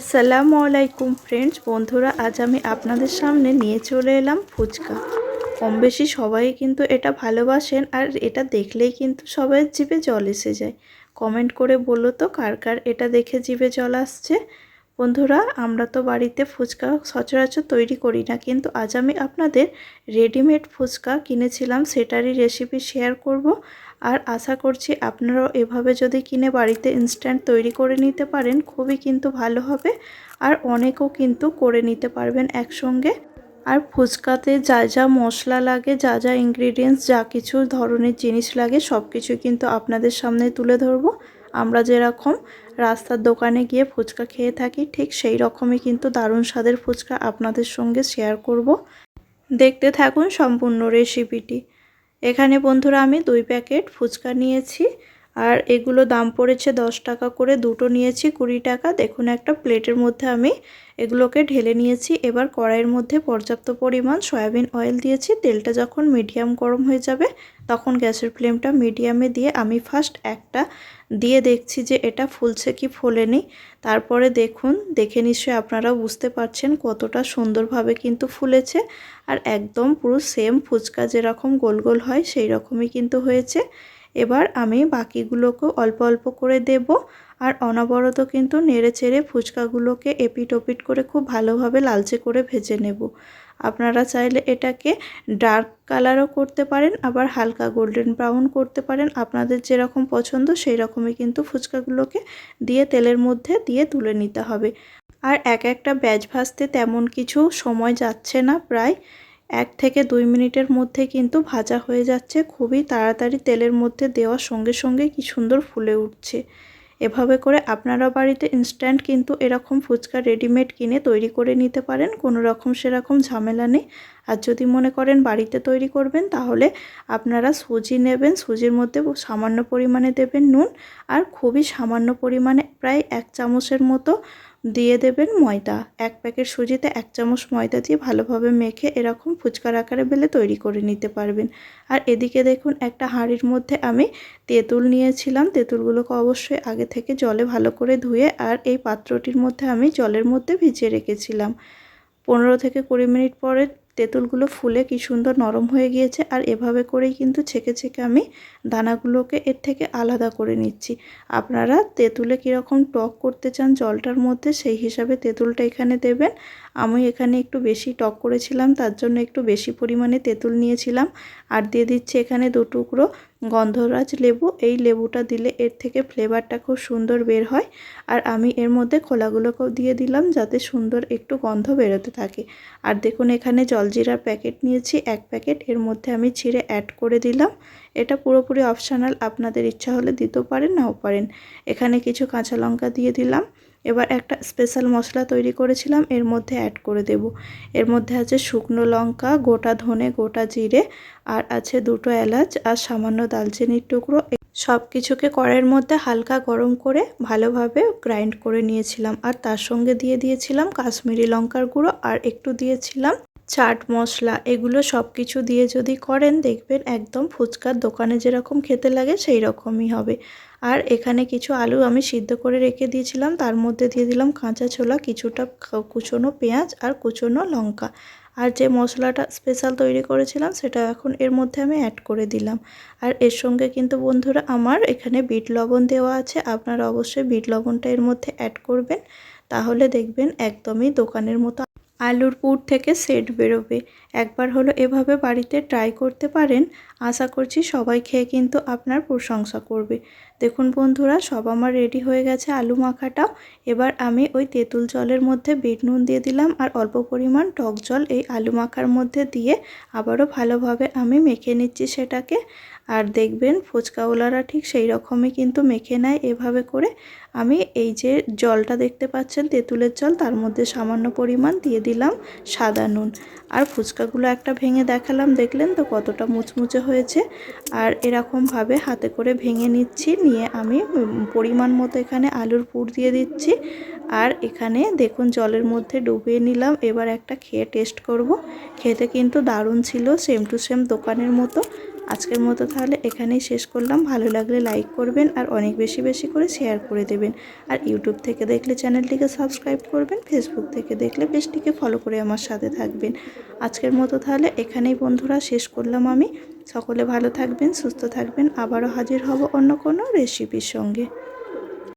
আসসালামু আলাইকুম ফ্রেন্ডস, বন্ধুরা, আজ আমি আপনাদের সামনে নিয়ে চলে এলাম ফুচকা। কম বেশি সবাই কিন্তু এটা ভালোবাসেন আর এটা দেখলেই কিন্তু সবাই জিভে জল এসে যায়। কমেন্ট করে বলো তো, কার কার এটা দেখে জিভে জল আসছে? বন্ধুরা, আমরা তো বাড়িতে ফুচকা সচরাচর তৈরি করি না, কিন্তু আজ আমি আপনাদের রেডিমেড ফুচকা কিনেছিলাম, সেটারই রেসিপি শেয়ার করব। আর আশা করছি আপনারাও এভাবে যদি কিনে বাড়িতে ইনস্ট্যান্ট তৈরি করে নিতে পারেন, খুবই কিন্তু ভালো হবে। আর অনেকও কিন্তু করে নিতে পারবেন একসঙ্গে। আর ফুচকাতে যা যা মশলা লাগে, যা যা ইনগ্রিডিয়েন্টস যা কিছু ধরনের জিনিস লাগে সব কিছু কিন্তু আপনাদের সামনে তুলে ধরবো। আমরা যেরকম রাস্তার দোকানে গিয়ে ফুচকা খেয়ে থাকি, ঠিক সেই রকমই কিন্তু দারুণ স্বাদের ফুচকা আপনাদের সঙ্গে শেয়ার করব। দেখতে থাকুন সম্পূর্ণ রেসিপিটি এখানে বন্ধুরা আমি দুই প্যাকেট ফুচকা নিয়েছি, আর এগুলো দাম পড়েছে দশ টাকা করে, দুটো নিয়েছি কুড়ি টাকা। দেখুন একটা প্লেটের মধ্যে আমি এগুলোকে ঢেলে নিয়েছি। এবার কড়াইয়ের মধ্যে পর্যাপ্ত পরিমাণ সয়াবিন অয়েল দিয়েছি। তেলটা যখন মিডিয়াম গরম হয়ে যাবে তখন গ্যাসের ফ্লেমটা মিডিয়ামে দিয়ে আমি ফার্স্ট একটা দিয়ে দেখছি যে এটা ফুলছে কি ফোলেনি। তারপরে দেখুন, দেখে নিশ্চয়ই আপনারা বুঝতে পারছেন কতটা সুন্দরভাবে কিন্তু ফুলেছে আর একদম পুরো সেম ফুচকা যেরকম গোল গোল হয় সেই রকমই কিন্তু হয়েছে। এবার আমি বাকিগুলোকেও অল্প অল্প করে দেব আর অনবরত কিন্তু নেড়ে চেড়ে ফুচকাগুলোকে এপিট ওপিট করে খুব ভালোভাবে লালচে করে ভেজে নেব। আপনারা চাইলে এটাকে ডার্ক কালারও করতে পারেন, আবার হালকা গোল্ডেন ব্রাউন করতে পারেন। আপনাদের যেরকম পছন্দ সেই রকমই কিন্তু ফুচকাগুলোকে দিয়ে তেলের মধ্যে দিয়ে তুলে নিতে হবে। আর এক একটা ব্যাচ ভাজতে তেমন কিছু সময় যাচ্ছে না, প্রায় এক থেকে দুই মিনিটের মধ্যে কিন্তু ভাজা হয়ে যাচ্ছে। খুবই তাড়াতাড়ি তেলের মধ্যে দেওয়ার সঙ্গে সঙ্গে কি সুন্দর ফুলে উঠছে। এভাবে করে আপনারা বাড়িতে ইনস্ট্যান্ট কিন্তু এরকম ফুচকা রেডিমেড কিনে তৈরি করে নিতে পারেন, কোনো রকম সেরকম ঝামেলা নেই। আর যদি মনে করেন বাড়িতে তৈরি করবেন, তাহলে আপনারা সুজি নেবেন, সুজির মধ্যে সামান্য পরিমাণে দেবেন নুন, আর খুবই সামান্য পরিমাণে প্রায় এক চামচের মতো দিয়ে দেবেন ময়দা। এক প্যাকেট সুজিতে এক চামচ ময়দা দিয়ে ভালোভাবে মেখে এরকম ফুচকার আকারে বেলে তৈরি করে নিতে পারবেন। আর এদিকে দেখুন, একটা হাঁড়ির মধ্যে আমি তেঁতুল নিয়েছিলাম। তেঁতুলগুলোকে অবশ্যই আগে থেকে জলে ভালো করে ধুয়ে আর এই পাত্রটির মধ্যে আমি জলের মধ্যে ভিজিয়ে রেখেছিলাম। পনেরো থেকে কুড়ি মিনিট পরে তেঁতুলগুলো ফুলে কি সুন্দর নরম হয়ে গিয়েছে আর এভাবে করেই কিন্তু ছেঁকে ছেঁকে আমি দানাগুলোকে এর থেকে আলাদা করে নিচ্ছি। আপনারা তেঁতুলে কীরকম টক করতে চান জলটার মধ্যে সেই হিসাবে তেঁতুলটা এখানে দেবেন। আমি এখানে একটু বেশি টক করেছিলাম, তার জন্য একটু বেশি পরিমাণে তেঁতুল নিয়েছিলাম। আর দিয়ে দিচ্ছি এখানে দু টুকরো গন্ধরাজ লেবু, এই লেবুটা দিলে এর থেকে ফ্লেভারটা খুব সুন্দর বের হয়। আর আমি এর মধ্যে খোলাগুলোকেও দিয়ে দিলাম যাতে সুন্দর একটু গন্ধ বেরোতে থাকে। আর দেখুন, এখানে জলজিরার প্যাকেট নিয়েছি, এক প্যাকেট। এর মধ্যে আমি ছিঁড়ে অ্যাড করে দিলাম। এটা পুরোপুরি অপশানাল আপনাদের ইচ্ছা হলে দিতেও পারেন, নাও পারেন। এখানে কিছু কাঁচা লঙ্কা দিয়ে দিলাম। এবার একটা স্পেশাল মশলা তৈরি করেছিলাম, এর মধ্যে অ্যাড করে দেব। এর মধ্যে আছে শুকনো লঙ্কা, গোটা ধনে, গোটা জিরে, আর আছে দুটো এলাচ, আর সামান্য দালচিনির টুকরো। সব কিছুকে কড়াইয়ের মধ্যে হালকা গরম করে ভালোভাবে গ্রাইন্ড করে নিয়েছিলাম, আর তার সঙ্গে দিয়ে দিয়েছিলাম কাশ্মীরি লঙ্কার গুঁড়ো, আর একটু দিয়েছিলাম চাট মশলা। এগুলো সব কিছু দিয়ে যদি করেন, দেখবেন একদম ফুচকার দোকানে যেরকম খেতে লাগে সেই রকমই হবে। আর এখানে কিছু আলু আমি সিদ্ধ করে রেখে দিয়েছিলাম। তার মধ্যে দিয়ে দিলাম কাঁচা ছোলা, কিছুটা কুচনো পেঁয়াজ আর কুচনো লঙ্কা। আর যে মশলাটা স্পেশাল তৈরি করেছিলাম, সেটা এখন এর মধ্যে আমি অ্যাড করে দিলাম। আর এর সঙ্গে কিন্তু বন্ধুরা, আমার এখানে বিট লবণ দেওয়া আছে। আপনারা অবশ্যই বিট লবণটা এর মধ্যে অ্যাড করবেন। তাহলে দেখবেন একদমই দোকানের মতো আলুর পুর থেকে সেট বেরোবে। একবার হলো এভাবে বাড়িতে ট্রাই করতে পারেন। আশা করছি সবাই খেয়ে কিন্তু আপনার প্রশংসা করবে। দেখুন বন্ধুরা, সব আমার রেডি হয়ে গেছে আলু মাখাটাও এবার আমি ওই তেঁতুল জলের মধ্যে বিট নুন দিয়ে দিলাম আর অল্প পরিমাণ টক জল এই আলু মাখার মধ্যে দিয়ে আবারও ভালোভাবে আমি মেখে নিচ্ছি সেটাকে। আর দেখবেন ফুচকাওয়ালারা ঠিক সেই রকমই কিন্তু মেখে নেয় এভাবে করে। আমি এই যে জলটা দেখতে পাচ্ছেন, তেঁতুলের জল, তার মধ্যে সামান্য পরিমাণ দিয়ে দিলাম সাদা নুন। আর ফুচকাগুলো একটা ভেঙে দেখালাম, দেখলেন তো কতটা মুচমুচে হয়েছে? আর এরকমভাবে হাতে করে ভেঙে নিচ্ছি, নিয়ে আমি পরিমাণ মতো এখানে আলুর পুর দিয়ে দিচ্ছি। আর এখানে দেখুন জলের মধ্যে ডুবিয়ে নিলাম, এবার একটা খেয়ে টেস্ট করব। খেতে কিন্তু দারুণ ছিল সেম টু সেম দোকানের মতো। আজকের মতো তাহলে এখানেই শেষ করলাম। ভালো লাগলে লাইক করবেন আর অনেক বেশি বেশি করে শেয়ার করে দেবেন। আর ইউটিউব থেকে দেখলে চ্যানেলটিকে সাবস্ক্রাইব করবেন ফেসবুক থেকে দেখলে পেজটিকে ফলো করে আমার সাথে থাকবেন। আজকের মতো তাহলে এখানেই বন্ধুরা শেষ করলাম আমি। সকলে ভালো থাকবেন, সুস্থ থাকবেন। আবারও হাজির হব অন্য কোনো রেসিপির সঙ্গে।